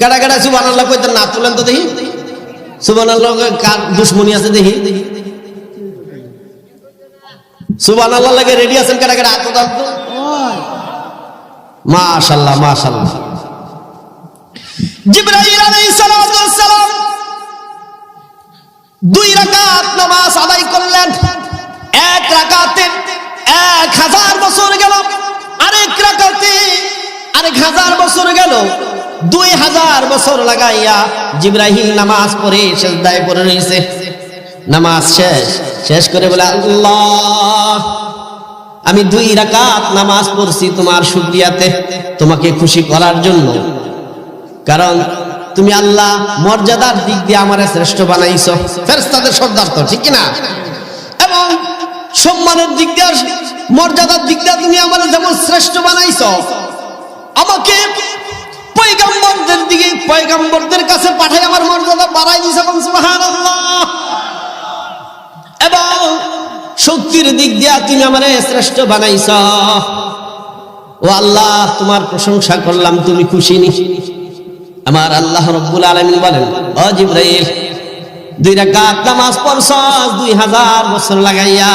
কেডা কেডা সুবান আল্লাহ না তুলেন তো দেখি। সুবান আল্লাহ কার দুশ্মনী আছে দেখি। সুবান আল্লাহ লাগে রেডি আছেন কেডা কেডা হাত উঠান তো মাশাল্লাহ মাশাল্লাহ। জিব্রাইল আলাইহিস সালাম দুই রাকাত নামাজ আদায় করলেন। এক রাকাতে এক হাজার বছর গেল, আরেক রাকাতে আরেক হাজার বছর গেল। দুই হাজার বছর লাগাইয়া জিব্রাহিম নামাজ পড়ে সেজদায় পড়ে রয়েছে নামাজ শেষ। শেষ করে বলে, আল্লাহ, আমি দুই রাকাত নামাজ পড়ছি তোমার শুক্রিয়াতে তোমাকে খুশি করার জন্য। কারণ তুমি আল্লাহ মর্যাদার দিক দিয়ে আমার শ্রেষ্ঠ বানাইছো। ফেরেশতাদের তো, ঠিক না এবং সম্মানের দিক দিয়ে, মর্যাদার দিক দিয়ে তুমি আমার যেমন শ্রেষ্ঠ বানাইছো, আমাকে পয়গাম্বরদের দিকে পয়গাম্বরদের কাছে পাঠাই আমার মর্যাদা বাড়াই দিছে সুবহানাল্লাহ। এবং শক্তির দিক দিয়া তুমি আমার শ্রেষ্ঠ বানাইছ। ও আল্লাহ, তোমার প্রশংসা করলাম, তুমি খুশি নি। আমার আল্লাহ রব্বুল আলমিন বলেন, ও জিব্রাইল, দুই রাকাত নামাজ পড়ছ দুই হাজার বছর লাগাইয়া